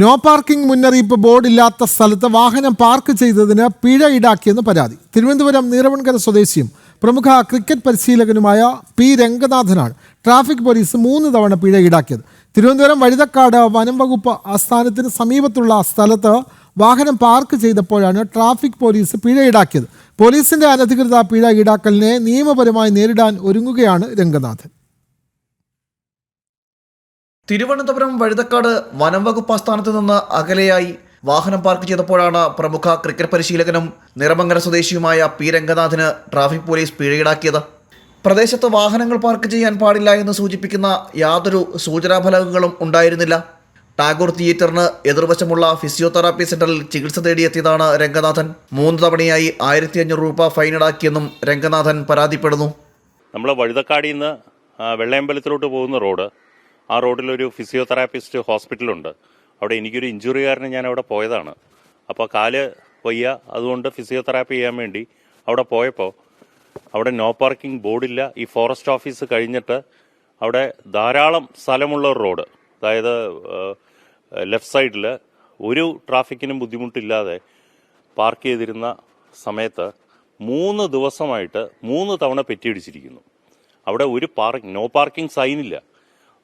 No parking മുന്നറിയിപ്പ് board ഇല്ലാത്ത സ്ഥലത്ത് വാഹനം പാർക്ക് ചെയ്തതിന് പിഴ ഈടാക്കിയെന്ന് പരാതി. തിരുവനന്തപുരം നീറവൺകര സ്വദേശിയും പ്രമുഖ ക്രിക്കറ്റ് പരിശീലകനുമായ പി രംഗനാഥനാണ് ട്രാഫിക് പോലീസ് മൂന്ന് തവണ പിഴ ഈടാക്കിയത്. തിരുവനന്തപുരം വഴുതക്കാട് വനം വകുപ്പ് ആസ്ഥാനത്തിന് സമീപത്തുള്ള സ്ഥലത്ത് വാഹനം പാർക്ക് ചെയ്തപ്പോഴാണ് ട്രാഫിക് പോലീസ് പിഴ ഈടാക്കിയത്. പോലീസിന്റെ അനധികൃത പിഴ ഈടാക്കലിനെ നിയമപരമായി നേരിടാൻ ഒരുങ്ങുകയാണ് രംഗനാഥൻ. തിരുവനന്തപുരം വഴുതക്കാട് വനംവകുപ്പ് ആസ്ഥാനത്ത് നിന്ന് അകലെയായി വാഹനം പാർക്ക് ചെയ്തപ്പോഴാണ് പ്രമുഖ ക്രിക്കറ്റ് പരിശീലകനും നിറമംഗല സ്വദേശിയുമായ പി രംഗനാഥിന് ട്രാഫിക് പോലീസ് പിഴയിടാക്കിയത്. പ്രദേശത്ത് വാഹനങ്ങൾ പാർക്ക് ചെയ്യാൻ പാടില്ല എന്ന് സൂചിപ്പിക്കുന്ന യാതൊരു സൂചനാഫലകങ്ങളും ഉണ്ടായിരുന്നില്ല. ടാഗോർ തിയേറ്ററിന് എതിർവശമുള്ള ഫിസിയോതെറാപ്പി സെന്ററിൽ ചികിത്സ തേടിയെത്തിയതാണ് രംഗനാഥൻ. മൂന്ന് തവണയായി ആയിരത്തി അഞ്ഞൂറ് രൂപ ഫൈൻ ഈടാക്കിയെന്നും രംഗനാഥൻ പരാതിപ്പെടുന്നു. നമ്മൾ വഴുതക്കാടിൽ നിന്ന് വെള്ളയമ്പലത്തിലോട്ട് പോകുന്ന റോഡ് ആ റോഡിലൊരു ഫിസിയോതെറാപ്പിസ്റ്റ് ഹോസ്പിറ്റലുണ്ട്. അവിടെ എനിക്കൊരു ഇഞ്ചുറി കാരണം ഞാൻ അവിടെ പോയതാണ്. അപ്പോൾ കാൽ വയ്യ. അതുകൊണ്ട് ഫിസിയോതെറാപ്പി ചെയ്യാൻ വേണ്ടി അവിടെ പോയപ്പോൾ അവിടെ നോ പാർക്കിംഗ് ബോർഡില്ല. ഈ ഫോറസ്റ്റ് ഓഫീസ് കഴിഞ്ഞിട്ട് അവിടെ ധാരാളം സ്ഥലമുള്ള ഒരു റോഡ്. അതായത് ലെഫ്റ്റ് സൈഡിൽ ഒരു ട്രാഫിക്കിനും ബുദ്ധിമുട്ടില്ലാതെ പാർക്ക് ചെയ്തിരുന്ന സമയത്ത് മൂന്ന് ദിവസമായിട്ട് മൂന്ന് തവണ പെറ്റിയിടിച്ചിരിക്കുന്നു. അവിടെ ഒരു പാർക്ക് നോ പാർക്കിംഗ് സൈനില്ല.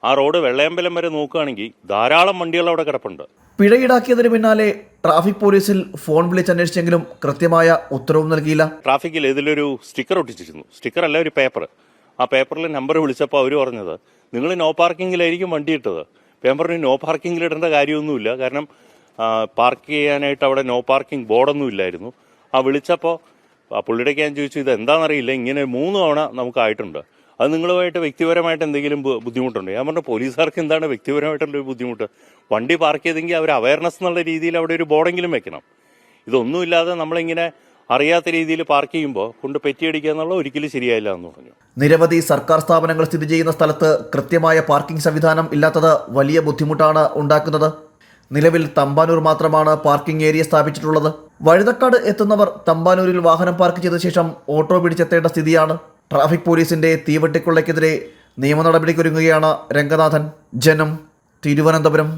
ആ റോഡ് വെള്ളയമ്പലം വരെ നോക്കുകയാണെങ്കിൽ ധാരാളം വണ്ടികൾ അവിടെ കിടപ്പുണ്ട്. പിഴ ഈടാക്കിയതിന് പിന്നാലെ ട്രാഫിക് പോലീസിൽ ഫോൺ വിളിച്ച് അന്വേഷിച്ചെങ്കിലും കൃത്യമായ ഉത്തരവും നൽകിയില്ല. ട്രാഫിക്കിൽ ഇതിലൊരു സ്റ്റിക്കർ ഒട്ടിച്ചിരുന്നു. സ്റ്റിക്കർ അല്ല ഒരു പേപ്പർ. ആ പേപ്പറിൽ നമ്പർ വിളിച്ചപ്പോൾ അവർ പറഞ്ഞത് നിങ്ങൾ നോ പാർക്കിങ്ങിലായിരിക്കും വണ്ടി ഇട്ടത്. പേപ്പറിന് നോ പാർക്കിങ്ങിൽ ഇടേണ്ട കാര്യമൊന്നുമില്ല. കാരണം പാർക്ക് ചെയ്യാനായിട്ട് അവിടെ നോ പാർക്കിംഗ് ബോർഡൊന്നും ഇല്ലായിരുന്നു. ആ വിളിച്ചപ്പോൾ പുള്ളിയുടെ ഞാൻ ചോദിച്ചു ഇത് എന്താണെന്നറിയില്ല. ഇങ്ങനെ മൂന്ന് തവണ നമുക്കായിട്ടുണ്ട് അത് നിങ്ങളുമായിട്ട് വ്യക്തിപരമായിട്ട് എന്തെങ്കിലും ബുദ്ധിമുട്ടുണ്ടോ? ഞാൻ പറഞ്ഞു പോലീസുകാർക്ക് എന്താണ് വ്യക്തിപരമായിട്ടുള്ള ഒരു ബുദ്ധിമുട്ട്? വണ്ടി പാർക്ക് ചെയ്തെങ്കിൽ അവർ അവയർനെസ് എന്നുള്ള രീതിയിൽ അവിടെ ഒരു ബോർഡെങ്കിലും വെക്കണം. ഇതൊന്നുമില്ലാതെ നമ്മളിങ്ങനെ അറിയാത്ത രീതിയിൽ പാർക്ക് ചെയ്യുമ്പോൾ കൊണ്ട് പെറ്റിയടിക്കുക എന്നുള്ള ഒരിക്കലും ശരിയായില്ല എന്ന് പറഞ്ഞു. നിരവധി സർക്കാർ സ്ഥാപനങ്ങൾ സ്ഥിതി ചെയ്യുന്ന സ്ഥലത്ത് കൃത്യമായ പാർക്കിംഗ് സംവിധാനം ഇല്ലാത്തത് വലിയ ബുദ്ധിമുട്ടാണ് ഉണ്ടാക്കുന്നത്. നിലവിൽ തമ്പാനൂർ മാത്രമാണ് പാർക്കിംഗ് ഏരിയ സ്ഥാപിച്ചിട്ടുള്ളത്. വഴുതക്കാട് എത്തുന്നവർ തമ്പാനൂരിൽ വാഹനം പാർക്ക് ചെയ്ത ശേഷം ഓട്ടോ പിടിച്ചെത്തേണ്ട സ്ഥിതിയാണ്. ട്രാഫിക് പോലീസിന്റെ തീവെട്ടിക്കൊള്ളയ്ക്കെതിരെ നിയമ നടപടിക്കൊരുങ്ങുകയാണ് രംഗനാഥൻ. ജനം തിരുവനന്തപുരം.